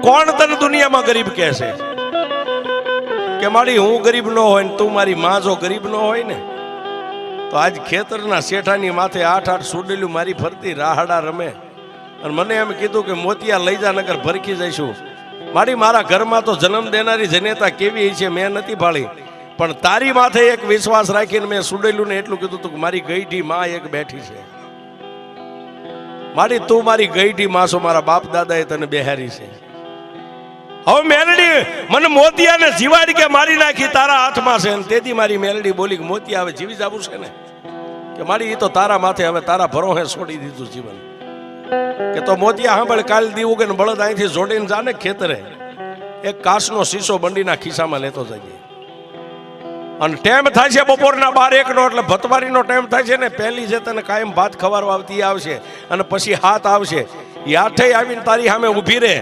કોણ તને દુનિયામાં ગરીબ કહે કે મારી હું ગરીબ ન હોય ને તું મારી માં જો ગરીબ ન હોય ને, તો આજ ખેતરના શેઠાની માથે આઠ આઠ સુડેલું મારી ફરતી રાહડા રમે. અને મને એમ કીધું કે મોતિયા લઈ જા નગર ભરખી જઈશું. મારી મારા ઘરમાં તો જન્મ દેનારી જનેતા કેવી છે મેં નથી ભાળી. પણ તારી માથે એક વિશ્વાસ રાખીને મેં સુડેલું ને એટલું કીધું હતું કે મારી ગઈઢી માં એક બેઠી છે. મારી તું મારી ગઈઢી માં છો, મારા બાપ દાદાએ તને બેહારી છે. હવે મેલડી મને મોતિયાને જીવાડી કે મારી નાખી, તારા હાથમાં છે ને તેથી મારી મેલડી બોલી કે, મોતિયા, હવે જીવી જવું છે ને? કે મારી એ તો તારા માથે હવે તારા ભરોહે છોડી દીધું જીવન. કે તો મોતિયા સાંભળ, કાલ દીવું કે બળદ અહીંથી જોડીને જાને ખેતરે. એક કાસનો શીશો બંડીના ખિસ્સામાં લેતો જઈએ. અને ટેમ થાય છે બપોરના બાર એકનો, એટલે ભતવારીનો ટાઈમ થાય છે ને પહેલી જે તને કાયમ ભાત ખવારવા આવતી આવશે. અને પછી હાથ આવશે. એ આઠે આવીને તારી સામે ઊભી રહે.